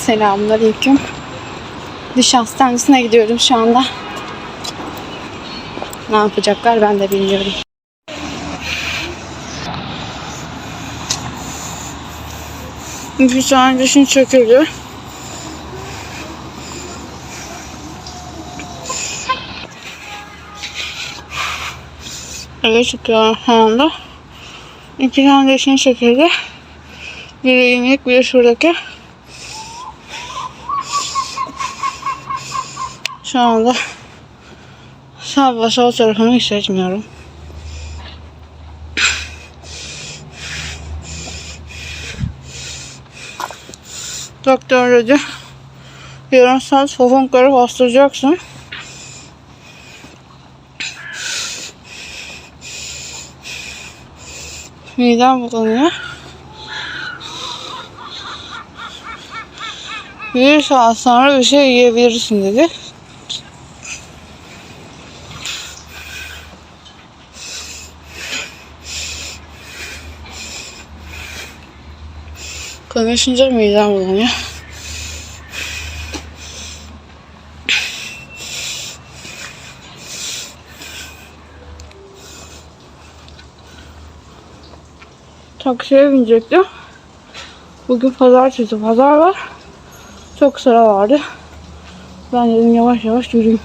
Selamünaleyküm. Diş hastanesine gidiyorum şu anda. Ne yapacaklar ben de bilmiyorum. Bir tane dişin çöküldü. Eve çıkıyorum şu anda. İki tane dişin çöküldü. Biri iğnelik, biri şuradaki. Şu anda sağ ve sol tarafımı hissetmiyorum. Doktor dedi yarım saat fofonkları bastıracaksın. Midem bulanıyor. Bir saat sonra bir şey yiyebilirsin dedi. Konuşunca midem bulanıyor. Taksiye binecektim. Bugün pazartesi pazar var. Çok sıra vardı. Ben dedim yavaş yavaş yürüyeyim.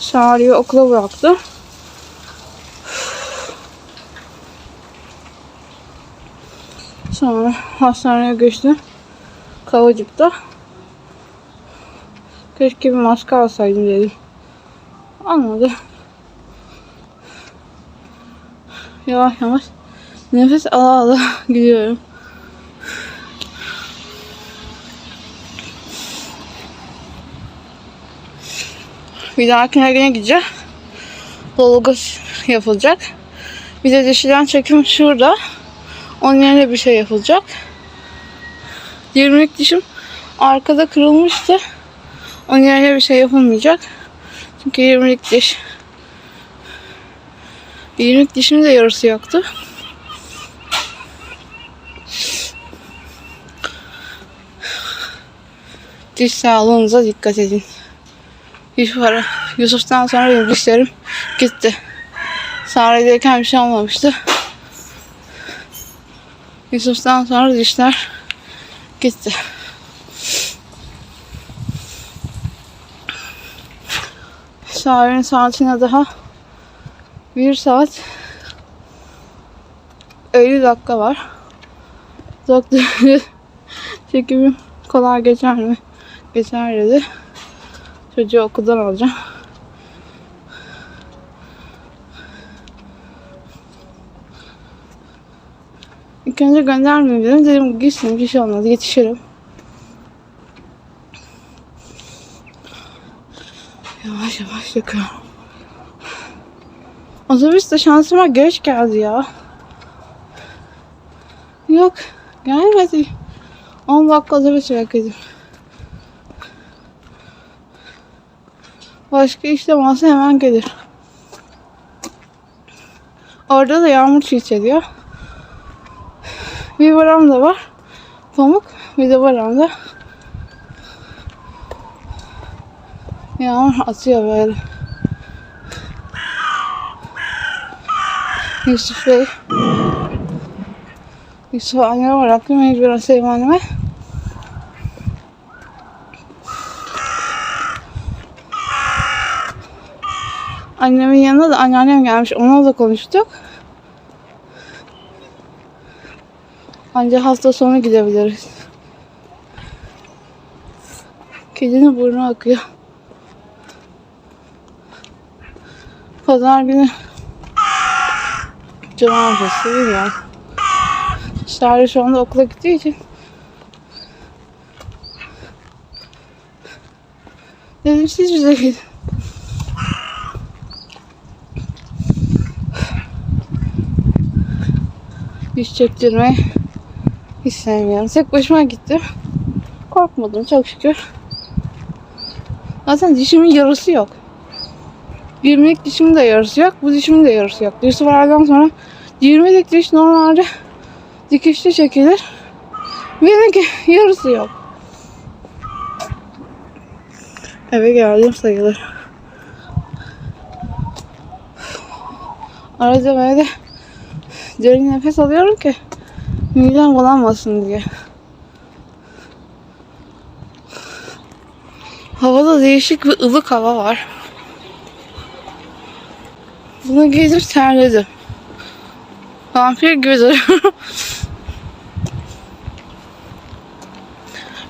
Çağrı'yı okula bıraktım. Sonra hastaneye geçtim. Kavacık'ta. Keşke bir maske alsaydım dedim. Olmadı. Yavaş yavaş nefes ala ala gidiyorum. Bir dahakine güne gideceğim. Dolgu yapılacak. Bir de dişiden çekim şurada. Onun yerine bir şey yapılacak. 20'lik dişim arkada kırılmıştı. Onun yerine bir şey yapılmayacak. Çünkü 20'lik diş. 20'lik dişimin de yarısı yoktu. Diş sağlığınıza dikkat edin. Hiç para. Yusuf'tan sonra dişlerim gitti. Sare'deyken bir şey olmamıştı. Yusuf'tan sonra dişler gitti. Sare'nin saatine daha bir saat 50 dakika var. Doktor çekimim kolay geçer mi? Geçer dedi. Çocuğu okuldan alacağım. İlk önce göndermeyeyim dedim. Dedim gitsin bir şey olmaz yetişirim. Yavaş yavaş yakıyorum. Otobüs de şansıma geç geldi ya. Yok gelmedi. 10 dakika otobüs bekledim. Başka işlem olsa hemen gelir. Orada da yağmur çiğçeliyor. Bir varam da var. Pamuk. Bir de varamda. Yağmur atıyor böyle. Yusuf Bey. Yusuf anneme bıraktım mecburen Sevim anneme. Annemin yanına da anneannem gelmiş. Onunla da konuştuk. Ancak hafta sonu gidebiliriz. Kedinin burnu akıyor. Pazar günü cumartesi bilmiyorum. Şahri şu anda okula gittiği için dedim siz bize gidin. Diş çektirmeyi hiç sevmiyorum. Tek başıma gittim. Korkmadım çok şükür. Zaten dişimin yarısı yok. 20'lik dişimin de yarısı yok. Bu dişimin de yarısı yok. Dişi vardan sonra 20'lik diş normalde dikişli çekilir. Benimki yarısı yok. Eve geldim sayılır. Arada böyle derin nefes alıyorum ki midem bulanmasın diye. Havada değişik bir ılık hava var. Bunu giydim terledim. Vampir duruyorum.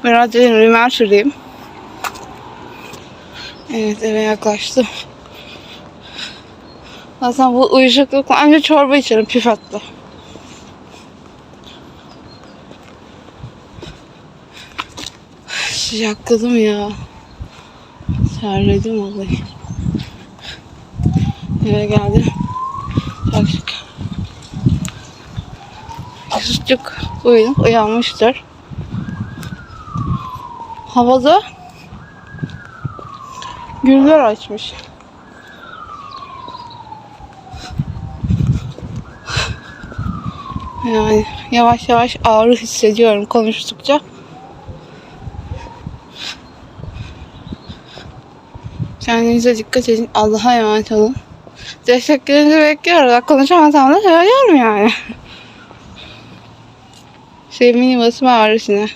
Biraz dedim rimel süreyim. Evet eve yaklaştım. Zaten bu uyuşuklukla anca çorba içerim pipetle. Sıcakladım ya. Terledim vallahi. Eve geldim. Çakşık. Yusufçuk uyudum. Uyanmıştır. Havada güller açmış. Yani yavaş yavaş ağrı hissediyorum konuştukça. Kendinize dikkat edin. Allah'a emanet olun. Desteklerinizi bekliyoruz. Konuşamasam da söylüyorum yani. Mini basma ağrısına.